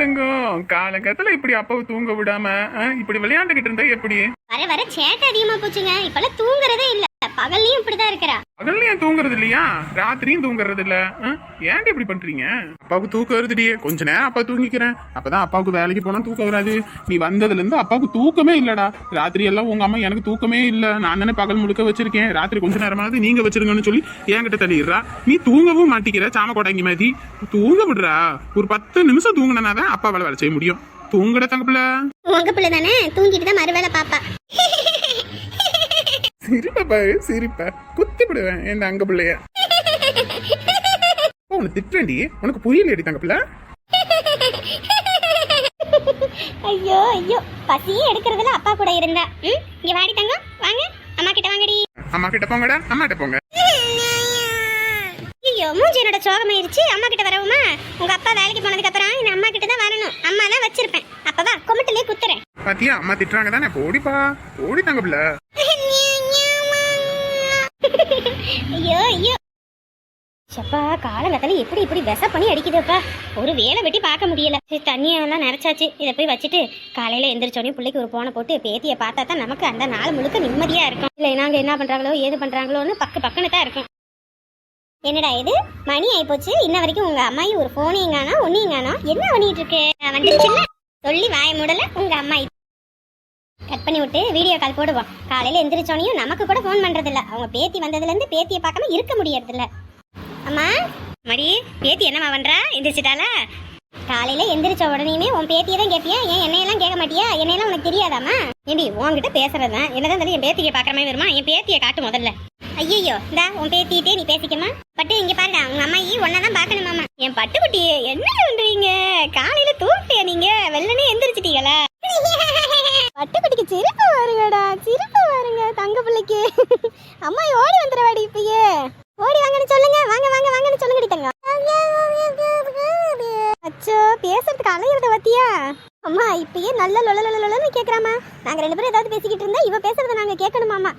தங்கம். காலங்கத்துல இப்படி அப்பாவை தூங்க விடாம இப்படி விளையாண்டுகிட்டு இருந்தா எப்படி? வர வர சேட்டை அதிகமா போச்சுங்க. இப்பெல்லாம் தூங்குறதே இல்ல. பகல்லையும் இப்படிதான் இருக்கிறா. பகல்லையும் தூங்குறது இல்லையா? ராத்திரியும் தூங்குறது இல்ல? ஏன்டி இப்படி பண்றீங்க? அப்பாவுக்கு தூக்கம் வருதுடி. கொஞ்ச நேரம் அப்பா தூங்கிக்கிறேன். அப்பதான் அப்பாவுக்கு வேலைக்கு போனா தூக்கம் வராது. நீ வந்ததுல இருந்து அப்பாவுக்கு தூக்கமே இல்லடா. ராத்திரி எல்லாம் உங்க அம்மா எனக்கு தூக்கமே இல்ல. நான் தானே பகல் முழுக்க வச்சிருக்கேன். ராத்திரி கொஞ்ச நேரமாவது நீங்க வச்சிருங்கன்னு சொல்லி என்கிட்ட தள்ளிடுறா. நீ தூங்கவும் மாட்டிக்கிற சாம கொடாங்கி மாதிரி. தூங்க விடுறா. ஒரு பத்து நிமிஷம் தூங்கினா தான் அப்பா வேலை செய்ய முடியும். தூங்குட தங்கப்பில உங்க பிள்ளை தானே? தூங்கிட்டு தான் மறுவேளை பாப்பா. சிரிப்ப பாரு சிரிப்ப. குத்தி விடுவேன் என் தங்க பிள்ளைய. உன்னை திட்டேன்டி உனக்கு புரியலையடி தங்க பிள்ளை? ஐயோ ஐயோ. பசியே எடுக்கிறதுல அப்பா கூட இருந்தா. ம்? இங்க வாடி தங்கம். வாங்க. அம்மா கிட்ட வாங்கடி. அம்மா கிட்ட போங்கடா. அம்மா கிட்ட போங்க. ஐயோ மூஞ்சி என்னோட சோகமாயிருச்சு. அம்மா கிட்ட வரவுமா? உங்க அப்பா வேலைக்கு போனதுக்கு அப்புறம் இந்த அம்மா கிட்ட தான் வரணும். அம்மா தான் வச்சிருப்பேன். அப்பவா கொமட்டிலே குத்துறேன். பாத்தியா அம்மா திட்டுறாங்க தானே? போடிப்பா. போடி தங்க பிள்ளை. ஐயோ ஐயோ. சப்பா காலங்கத்துல எப்படி இப்படி விச பண்ணி அடிக்குதுப்பா. ஒரு வேலை வெட்டி பார்க்க முடியல. தண்ணியெல்லாம் நிறச்சாச்சு இதை போய் வச்சுட்டு காலையில எந்திரிச்சோடனே பிள்ளைக்கு ஒரு போனை போட்டு பேத்தியை பார்த்தா தான் நமக்கு அந்த நாள் முழுக்க நிம்மதியா இருக்கும். இல்லை நாங்க என்ன பண்றாங்களோ ஏது பண்றாங்களோன்னு பக்கு பக்குன்னு தான் இருக்கும். என்னடா இது? மணி ஆயிப்போச்சு. இன்ன வரைக்கும் உங்க அம்மாயி ஒரு போனையும் காணோம் ஒன்னையும் காணோம் என்ன பண்ணிட்டு இருக்கு? வந்துருச்சுல்ல? சொல்லி வாய மூடல உங்க அம்மாயி. கட் பண்ணி விட்டு வீடியோ கால் போடுவோம். காலையில எந்திரிச்சோனையும் நமக்கு கூட ஃபோன் பண்றது இல்ல அவங்க பேத்தி வந்ததுல இருந்து பேத்தியை பார்க்காம இருக்க முடியறது இல்ல அம்மா மடி பேத்தி என்னம்மா பண்றா? எந்திரிச்சிட்டால காலையில எந்திரிச்ச உடனேயுமே உன் பேத்தியை தான் கேட்பியா ஏன் என்னையெல்லாம் கேட்க மாட்டியா? என்னையெல்லாம் உனக்கு தெரியாதாம்மா? ஏண்டி உன்கிட்ட பேசுறதுதான் என்னதான் இருந்தாலும் என் பேத்தியை பார்க்குற மாதிரி வருமா? என் பேத்தியை காட்டு முதல்ல. ஐயோ இந்தா உன் பேத்திட்டே நீ பேசிக்கமா பட்டு இங்க பாருடா உங்க அம்மாயி ஒன்னதான் பார்க்கணுமாமா என் பட்டுக்குட்டி என்ன பண்றீங்க காலையில தூங்கிட்டியா நீங்க? வெள்ளனே எந்திரிச்சிட்டீங்களா? பட்டுக்குட்டிக்கு சிரிப்பு வருங்கடா சிரிப்பு வருங்க தங்க பிள்ளைக்கு. அம்மா ஓடி வந்துடுவாடி இப்பயே. ஓடி வாங்கன்னு சொல்லுங்க வாங்க வாங்க வாங்கன்னு சொல்லுங்கடி தங்க. அச்சோ பேசுறதுக்கு அலையிறத பத்தியா? அம்மா இப்பயே நல்ல லொல லொல லொலன்னு கேக்குறாமா நாங்க ரெண்டு பேரும் ஏதாவது பேசிக்கிட்டு இருந்தா இவ பேசுறத நாங்க கேட்கணுமாமா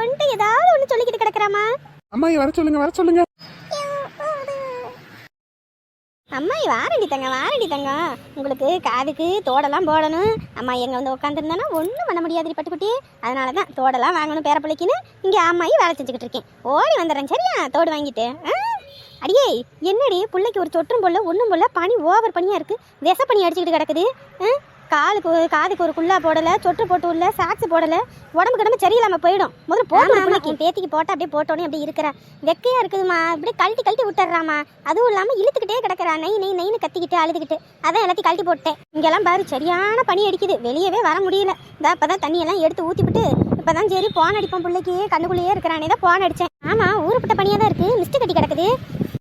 வந்துட்டு ஏதாவது ஒண்ணு சொல்லிக்கிட்டு கிடக்குறாமா அம்மா வர சொல்லுங்க வர சொல்லுங்க. அம்மா வாரண்டி தங்க வாரண்டி தங்க உங்களுக்கு காதுக்கு தோடெல்லாம் போடணும். அம்மா எங்கே வந்து உட்காந்துருந்தானா ஒன்றும் பண்ண முடியாது பட்டுக்குட்டி. அதனால தான் தோடெல்லாம் வாங்கணும் பேரப்பிள்ளைக்குன்னு இங்கே அம்மாயி வேலை செஞ்சுக்கிட்டு இருக்கேன். ஓடி வந்துடுறேன் சரியா? தோடு வாங்கிட்டு. ஆ? அடியே என்னடி? பிள்ளைக்கு ஒரு தொற்றும் போல ஒன்றும் போல பனி ஓவர் பனியாக இருக்குது விச பனி அடிச்சுக்கிட்டு கிடக்குது. காலுக்கு ஒரு- காதுக்கு ஒரு குள்ளா போடலை சொட்டு போட்டு உள்ள சாக்ஸ் போடலை. உடம்பு கிடம்பு சரியில்லாமல் போயிடும். முதல்ல பிள்ளைக்கு. பேத்திக்கு போட்டு அப்படியே போட்டோன்னே அப்படியே இருக்கிறா. வெக்கையா இருக்குதுமா அப்படியே கழட்டி கழட்டி விட்டுறாமா அதுவும் இல்லாம இழுத்துக்கிட்டே கிடக்குறா. நெய் நெய் நெய்னு கத்திக்கிட்டு அழுதுகிட்டு. அதான் எல்லாத்தையும் கழட்டி போட்டேன். இங்கெல்லாம் பாரு சரியான பனி அடிக்குது. வெளியவே வர முடியல. இந்த இப்பதான் தண்ணி எல்லாம் எடுத்து ஊத்திவிட்டு இப்பதான் சரி போன் அடிப்போம் பிள்ளைக்கு. கண்ணுக்குள்ளேயே இருக்கிறானே. தான் போன் அடிச்சேன். ஆமா ஊருப்பட்ட பனியா தான் இருக்கு. மிஸ்ட் கட்டி கிடக்குது.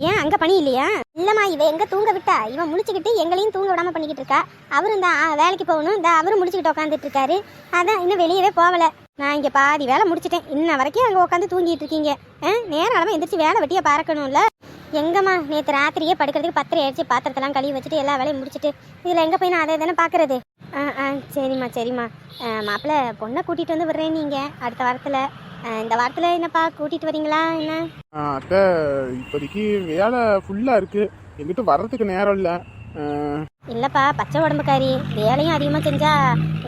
ஏன் அங்க பணி இல்லையா? இல்லம்மா இவ எங்க தூங்க விட்டா? இவன் முடிச்சுக்கிட்டு எங்களையும் தூங்க விடாம பண்ணிக்கிட்டு இருக்கா. அவரும் தான் வேலைக்கு போகணும். இந்த அவரும் முடிச்சுக்கிட்டு உட்காந்துட்டு இருக்காரு. அதான் இன்னும் வெளியவே போகல. நான் இங்க பாதி வேலை முடிச்சிட்டேன். இன்ன வரைக்கும் அங்க உட்காந்து தூங்கிட்டு இருக்கீங்க. ஆ, நேரம் அளவு எந்திரிச்சு வேலை வெட்டியா பார்க்கணும்ல எங்கம்மா நேற்று ராத்திரியே படுக்கிறதுக்கு பத்திரை அடிச்சு பாத்திரத்தெல்லாம் கழுவி வச்சுட்டு எல்லா வேலையும் முடிச்சிட்டு. இதில் எங்கே போய் நான் அதை தானே பார்க்கறது ஆ ஆ சரிம்மா சரிம்மா. மாப்பிள்ளை பொண்ணை கூட்டிகிட்டு வந்து விடுறேன் நீங்கள் அடுத்த வாரத்தில். இந்த வாரத்தில் என்னப்பா கூட்டிகிட்டு வரீங்களா என்ன? அத்தை இப்போதைக்கு வேலை ஃபுல்லா இருக்கு. எங்கிட்ட வர்றதுக்கு நேரம் இல்ல. இல்லைப்பா பச்சை உடம்புக்காரி. வேலையும் அதிகமாக செஞ்சா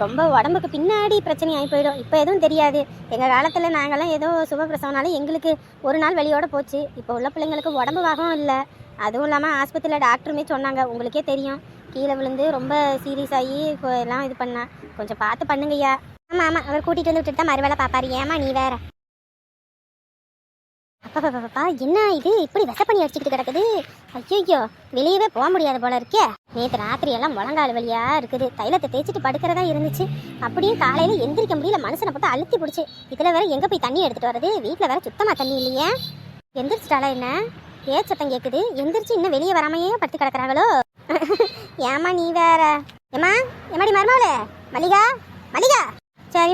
ரொம்ப உடம்புக்கு பின்னாடி பிரச்சனை ஆகி போயிடும். இப்போ எதுவும் தெரியாது. எங்கள் காலத்தில் நாங்கள்லாம் ஏதோ சுபப்பிரசவனால எங்களுக்கு ஒரு நாள் வெளியோட போச்சு. இப்போ உள்ள பிள்ளைங்களுக்கு உடம்பு வாகம் இல்லை. அதுவும் இல்லாமல் ஆஸ்பத்திரியில் டாக்டருமே சொன்னாங்க. உங்களுக்கே தெரியும். கீழே விழுந்து ரொம்ப சீரியஸ் ஆகி எல்லாம் இது பண்ணா. கொஞ்சம் பார்த்து பண்ணுங்கய்யா. ஆமாம் ஆமாம் அவர் கூட்டிகிட்டு வந்து விட்டுட்டு தான் மறுவேளை பார்ப்பாரு ஏமா நீ வேற? அப்பா என்ன இது? இப்படி விச பண்ணி அடிச்சுக்கிட்டு கிடக்குது. ஐயோ வெளியவே போக முடியாது போல இருக்கே. நேற்று ராத்திரி எல்லாம் முழங்கால் வழியா இருக்குது. தைலத்தை தேய்ச்சிட்டு படுக்கிறதா இருந்துச்சு. அப்படியே காலையில எந்திரிக்க முடியல. மனுஷனை போட்டு அழுத்தி பிடிச்சி. இதுல வேற எங்க போய் தண்ணி எடுத்துட்டு வர்றது? வீட்ல வேற சுத்தமா தண்ணி இல்லையே. எந்திரிச்சிட்டாலா என்ன? ஏ சத்தம் கேக்குது. எந்திரிச்சு இன்னும் வெளியே வராமையே படுத்து கிடக்குறாங்களோ? ஏமா நீ வேற? ஏமா எம்மாடி மருமாவளே மல்லிகா? மல்லிகா?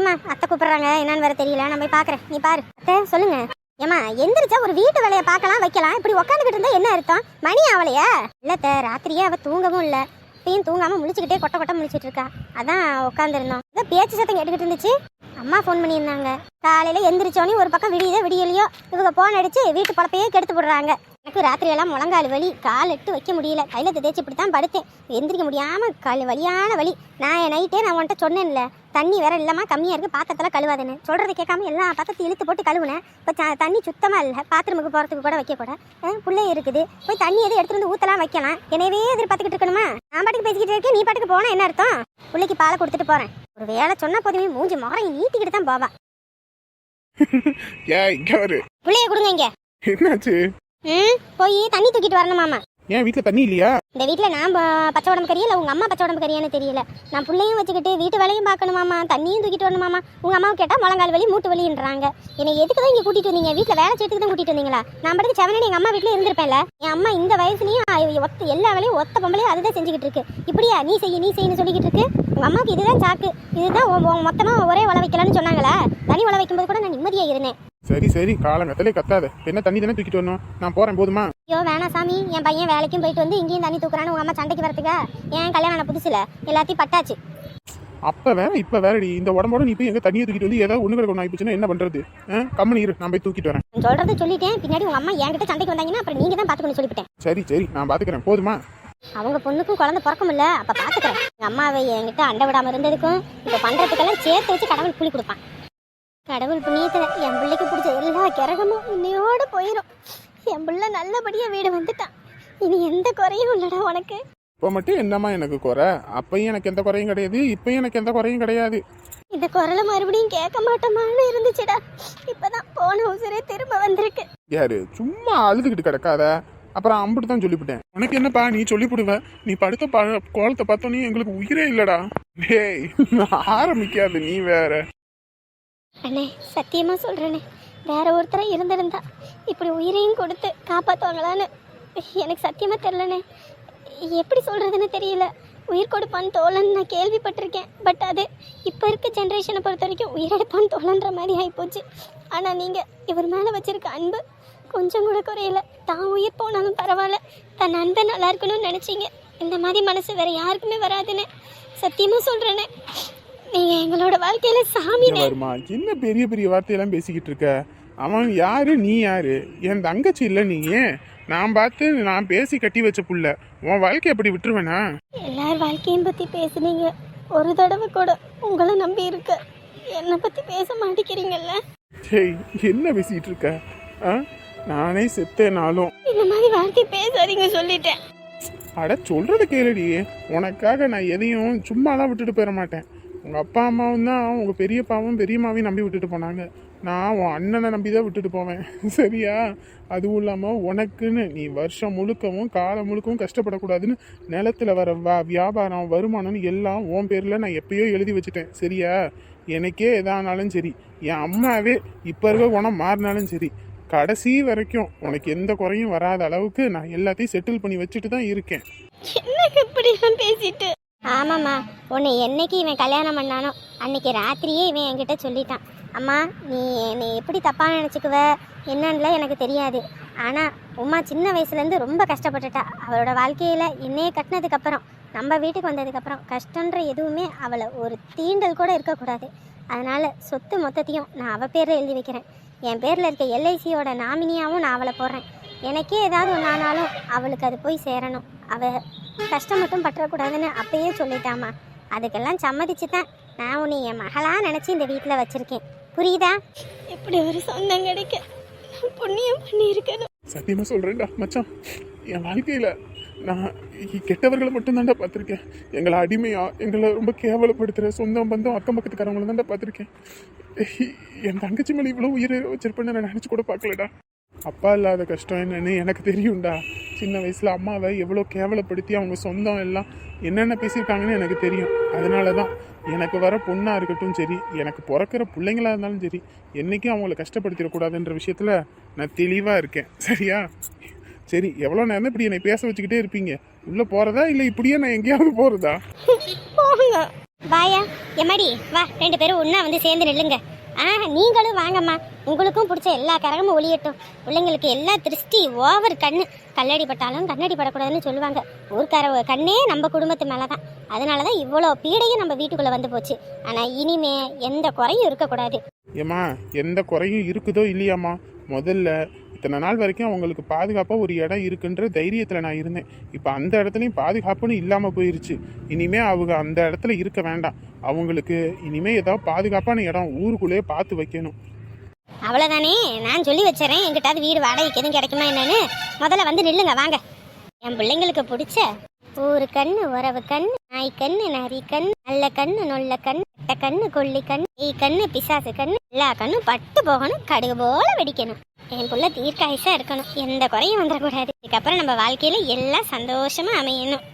சரிம்மா அத்தை கூப்பிடுறாங்க. என்னன்னு வேற தெரியல. நான் போய் பாக்குறேன். நீ பாரு. அத்தை சொல்லுங்க. ஏமா எந்திரிச்சா ஒரு வீட்டு வேலையை பார்க்கலாம் வைக்கலாம். இப்படி உட்காந்துக்கிட்டு இருந்தா என்ன அர்த்தம்? மணி ஆவலையா? இல்லத்த ராத்திரியே அவ தூங்கவும் இல்ல. இப்பயும் தூங்காம முழிச்சுக்கிட்டே கொட்ட கொட்ட முழிச்சிட்டு இருக்கா. அதான் உட்காந்துருந்தோம் ஏதோ பேச்சு சத்தம் கேட்டுக்கிட்டு இருந்துச்சு. அம்மா ஃபோன் பண்ணியிருந்தாங்க. காலையில எந்திரிச்சோன்னே ஒரு பக்கம் விடியுதோ விடியலையோ இவங்க போன் அடிச்சு வீட்டு பழப்பையே கெடுத்து போடுறாங்க. எனக்கு ராத்திரி எல்லாம் முழங்கால் வலி கால் எட்டு வைக்க முடியல. கையில தேய்ச்சி இப்படி தான் படுத்தேன். எந்திரிக்க முடியாம கால் வலியான வலி. நான் என் நைட்டே நான் உன்கிட்ட சொன்னேன்ல தண்ணி வேற இல்லாம கம்மியா இருக்கு பாத்திரத்துல கழுவாதுன்னு. சொல்றது கேட்காம எல்லா பாத்திரத்தையும் இழுத்து போட்டு கழுவுனேன். இப்போ தண்ணி சுத்தமா இல்லை பாத்ரூமுக்கு போறதுக்கு கூட வைக்க கூட. புள்ளை இருக்குது. போய் தண்ணி எதுவும் எடுத்துட்டு வந்து ஊத்தலாம் வைக்கலாம். எனவே எதிர்பார்த்துக்கிட்டு இருக்கணுமா? நான் பாட்டுக்கு பேசிக்கிட்டு இருக்கேன் நீ பாட்டுக்கு போனா என்ன அர்த்தம்? பிள்ளைக்கு பாலை கொடுத்துட்டு போறேன். ஒரு வேலை சொன்ன போதுமே மூஞ்சி முறையை நீட்டிக்கிட்டு தான் போவா. பிள்ளைய கொடுங்க இங்க. என்னாச்சு? ம்? போய் தண்ணி தூக்கிட்டு வரணுமாமா ஏன் வீட்டுல தண்ணி இல்லையா? இந்த வீட்டில் நான் பச்சை உடம்பு கறியா இல்லை உங்கள் அம்மா பச்சை உடம்பு கறியான்னு தெரியல. நான் பிள்ளையும் வச்சுக்கிட்டு வீட்டு வேலையும் பார்க்கணுமாமா தண்ணியும் தூக்கிட்டு வரணுமாமா உங்கள் அம்மாவை கேட்டால் முழங்கால் வலி மூட்டு வலின்றாங்க. என்னை எதுக்கு தான் இங்கே கூட்டிட்டு வந்தீங்க? வீட்டில் வேலை செய்யறதுக்கு தான் கூட்டிட்டு வந்தீங்களா? நான் படுத்து செவனே எங்கள் அம்மா வீட்டில் இருந்திருப்பேன்ல. என் அம்மா இந்த வயசுலையும் ஒத்த எல்லா வேலையும் ஒத்த பொம்பளையும் அதுதான் செஞ்சுக்கிட்டு இருக்கு. இப்படியா? நீ செய்ய நீ செய்யன்னு சொல்லிக்கிட்டு இருக்கு. உங்கள் அம்மாவுக்கு இதுதான் சாக்கு. இதுதான் மொத்தமாக ஒரே உழ வைக்கலாம்னு சொன்னாங்களா? தனி உழ வைக்கும்போது கூட நான் நிம்மதியாக இருந்தேன். சரி சரி. காலங்கத்திலே கத்தாத. என்ன தண்ணி தானே தூக்கிட்டு வரணும். நான் போறேன் போதுமா? ஐயோ வேணாம் சாமி. என் பையன் வேலைக்கும் போயிட்டு வந்து இங்கேயும் தண்ணி தூக்குறான்னு உங்கள் அம்மா சண்டைக்கு வரதுக்கா என் கல்யாணம் ஆன புதுசுல. எல்லாத்தையும் பட்டாச்சு. அப்ப வேற இப்ப வேறடி. இந்த உடம்போட நீ போய் எங்க தண்ணியை தூக்கிட்டு வந்து ஏதாவது ஒண்ணு கிடக்கணும் ஆயிப்போச்சுன்னா என்ன பண்றது? ஆ? கம்முனு இரு நான் போய் தூக்கிட்டு வரேன். சொல்றது சொல்லிட்டேன். பின்னாடி உங்க அம்மா என்கிட்ட சண்டைக்கு வந்தாங்கன்னா அப்புறம் நீங்க தான் பாத்துக்கணும் சொல்லிவிட்டேன். சரி சரி நான் பாத்துக்கிறேன் போதுமா? அவங்க பொண்ணுக்கும் குழந்தை பிறக்கும் இல்ல அப்ப பாத்துக்கிறேன் எங்க அம்மாவை என்கிட்ட அண்டை விடாம இருந்ததுக்கும் இப்ப பண்றதுக்கெல்லாம் சேர்த்து வச்சு கடவுள் புளி கொடுப்பான். கடவுள் புண்ணியத்துல என் பிள்ளைக்கு பிடிச்ச எல்லா கிரகமும் இன்னையோட போயிடும் என் பிள்ளை நல்லபடியா வீடு வந்துட்டான். இனி எந்த குறையும் இல்லடா உனக்கு. இப்போ மட்டும் என்னம்மா எனக்கு குறை? அப்பயும் எனக்கு எந்த குறையும் கிடையாது இப்பயும் எனக்கு எந்த குறையும் கிடையாது. இந்த குரலை மறுபடியும் கேட்க மாட்டோமான்னு இருந்துச்சுடா. இப்பதான் போன உசுரே திரும்ப வந்திருக்கு. யாரு? சும்மா அழுதுகிட்டு கிடக்காத. அப்புறம் அம்புட்டு தான் சொல்லிவிட்டேன் உனக்கு என்னப்பா நீ சொல்லிவிடுவ நீ படுத்த ப கோலத்தை பார்த்தோன்னே எங்களுக்கு உயிரே இல்லடா. டேய் ஆரம்பிக்காது நீ வேற. அண்ணே சத்தியமா சொல்றேனே. வேற ஒருத்தரை இருந்திருந்தா இப்படி உயிரையும் கொடுத்து காப்பாற்றுவாங்களான்னு எனக்கு சத்தியமாக தெரிலண்ணே எப்படி சொல்கிறதுன்னு தெரியல. உயிர் கொடுப்பான்னு தோழன் நான் கேள்விப்பட்டிருக்கேன். பட் அது இப்போ இருக்க ஜென்ரேஷனை பொறுத்த வரைக்கும் உயிரெடுப்பான்னு தோழன்ற மாதிரி ஆகிப்போச்சு ஆனால் நீங்கள் இவர் மேலே வச்சுருக்க அன்பு கொஞ்சம் கூட குறையில. தான் உயிர் போனாலும் பரவாயில்ல. தன் நண்பன் நல்லா இருக்கணும்னு நினச்சிங்க. இந்த மாதிரி மனசு வேற யாருக்குமே வராதுன்னு சத்தியமாக சொல்கிறேன்னு நீங்கள் எங்களோட வாழ்க்கையில் சாமி என்ன பெரிய பெரிய வார்த்தையெல்லாம் பேசிக்கிட்டு இருக்க? அவன் யாரு நீ யாரு? என் தங்கச்சி இல்ல நீ நான் பார்த்து நான் பேசி கட்டி வச்ச புள்ள. உன் வாழ்க்கை எப்படி விட்டுருவேனா? எல்லார் வாழ்க்கையும் பற்றி பேசுனீங்க. ஒரு தடவை கூட உங்களை நம்பி இருக்க. என்னை பற்றி பேச மாட்டேங்கிறீங்கல்ல? டேய் என்ன பேசிக்கிட்டு இருக்க? ஆ? நானே செத்தேனாலும். இந்த மாதிரி வார்த்தை பேசாதீங்க சொல்லிட்டேன். அட சொல்றத கேளுடி. உனக்காக நான் எதையும் சும்மாலாம் விட்டுட்டு போயிட மாட்டேன். உங்க அப்பா அம்மாவும் தான் உங்க பெரியப்பாவும் பெரியம்மாவையும் நம்பி விட்டுட்டு போனாங்க. நான் உன் அண்ணனை நம்பி தான் விட்டுட்டு போவேன். சரியா? அதுவும் இல்லாமல் உனக்குன்னு நீ வருஷம் முழுக்கவும் காலம் முழுக்கவும் கஷ்டப்படக்கூடாதுன்னு நிலத்துல வர வா வியாபாரம் வருமானம்னு எல்லாம் உன் பேரில் நான் எப்பயோ எழுதி வச்சுட்டேன். சரியா? எனக்கே எதானாலும் சரி. என் அம்மாவே இப்போ இருக்க குணம் மாறினாலும் சரி. கடைசி வரைக்கும் உனக்கு எந்த குறையும் வராத அளவுக்கு நான் எல்லாத்தையும் செட்டில் பண்ணி வச்சுட்டு தான் இருக்கேன். பேசிட்டு? ஆமாம்மா உன்னை என்னைக்கு இவன் கல்யாணம் பண்ணானோ அன்னைக்கு ராத்திரியே இவன் என்கிட்ட சொல்லிட்டான். அம்மா நீ என்னை எப்படி தப்பாக நினச்சிக்குவ? என்னன்னுல எனக்கு தெரியாது. ஆனால் உமா சின்ன வயசுலேருந்து ரொம்ப கஷ்டப்பட்டுட்டா. அவளோட வாழ்க்கையில் என்னையே கட்டினதுக்கப்புறம் நம்ம வீட்டுக்கு வந்ததுக்கப்புறம் கஷ்டன்ற எதுவுமே அவளை ஒரு தீண்டல் கூட இருக்கக்கூடாது. அதனால் சொத்து மொத்தத்தையும் நான் அவள் பேரில் எழுதி வைக்கிறேன். என் பேரில் இருக்க எல்ஐசியோட நாமினியாகவும் நான் அவளை போடுறேன். எனக்கே ஏதாவது ஒன்று ஆனாலும் அவளுக்கு அது போய் சேரணும். அவள் கஷ்டம் மட்டும் பற்றக்கூடாதுன்னு அப்பயே சொல்லிட்டாமா அதுக்கெல்லாம் சம்மதிச்சு தான் நான் உன்னை என் மகளாக நினச்சி இந்த வீட்டில் வச்சுருக்கேன். புரியுதா? இப்படி ஒரு சொந்தம் கிடைக்க? புண்ணியம் பண்ணியிருக்கணும். சத்தியமா சொல்றேன்டா மச்சான். என் வாழ்க்கையில நான் கெட்டவர்களை மட்டும்தான்டா பார்த்துருக்கேன். எங்களை அடிமையா எங்களை ரொம்ப கேவலப்படுத்துற சொந்தம் பந்தம் அக்கம் பக்கத்துக்காரங்களை தான்டா பார்த்துருக்கேன். என் தங்கச்சி மேலே இவ்வளோ உயிரை வச்சிருப்பேன்னு நான் நினச்சி கூட பார்க்கலடா. அப்பா இல்லாத கஷ்டம் என்னன்னு எனக்கு தெரியும்டா. சின்ன வயசுல அம்மாவை எவ்வளோ கேவலப்படுத்தி அவங்க சொந்தம் எல்லாம் என்னென்ன பேசியிருக்காங்கன்னு எனக்கு தெரியும். அதனால தான் எனக்கு வர பொண்ணாக இருக்கட்டும் சரி எனக்கு பிறக்கிற பிள்ளைங்களா இருந்தாலும் சரி என்னைக்கும் அவங்கள கஷ்டப்படுத்திடக்கூடாதுன்ற விஷயத்தில் நான் தெளிவாக இருக்கேன். சரியா? சரி எவ்வளோ நேரம் இப்படி என்னை பேச வச்சுக்கிட்டே இருப்பீங்க? உள்ளே போகிறதா இல்லை இப்படியே நான் எங்கேயாவது போகிறதா போங்க வாயா எம்மாடி? வா ரெண்டு பேரும் ஒன்றா வந்து சேர்ந்து நில்லுங்க. ஆ நீங்களும் வாங்கம்மா. உங்களுக்கும் பிடிச்ச எல்லா கரகமும் ஒளியட்டும். பிள்ளைங்களுக்கு எல்லா திருஷ்டி ஓவர் கண்ணு. கல்லடி பட்டாலும் கண்ணடி படக்கூடாதுன்னு சொல்லுவாங்க. ஊர்க்கார கண்ணே நம்ம குடும்பத்து மேலே தான் அதனால தான் இவ்வளோ பீடையும் நம்ம வீட்டுக்குள்ளே வந்து போச்சு. ஆனால் இனிமே எந்த குறையும் இருக்கக்கூடாது. ஏம்மா எந்த குறையும் இருக்குதோ இல்லையாம்மா? முதல்ல இத்தனை நாள் வரைக்கும் அவங்களுக்கு பாதுகாப்பாக ஒரு இடம் இருக்குன்ற தைரியத்தில் நான் இருந்தேன். இப்போ அந்த இடத்துலையும் பாதுகாப்புன்னு இல்லாமல் போயிருச்சு. இனிமேல் அவங்க அந்த இடத்துல இருக்க வேண்டாம். அவங்களுக்கு இனிமேல் ஏதாவது பாதுகாப்பான இடம் ஊருக்குள்ளேயே பார்த்து வைக்கணும். அவ்வளோதானே நான் சொல்லி வச்சுறேன் எங்கிட்டாவது வீடு வாடகைக்கு எதுவும் கிடைக்குமா என்னன்னு? முதல்ல வந்து நில்லுங்க வாங்க. என் பிள்ளைங்களுக்கு பிடிச்ச ஒரு கண்ணு உறவு கண் நாய் கண்ணு நரி கண் நல்ல கண்ணு நொல்ல கண் கெட்ட கண்ணு கொல்லி கண் ஈ கண்ணு பிசாசு கண் எல்லா கண்ணும் பட்டு போகணும் கடுகு போல வெடிக்கணும். என் புள்ள தீர்க்காயசா இருக்கணும். எந்த குறையும் வந்துடக்கூடாது. இதுக்கப்புறம் நம்ம வாழ்க்கையில எல்லாம் சந்தோஷமா அமையணும்.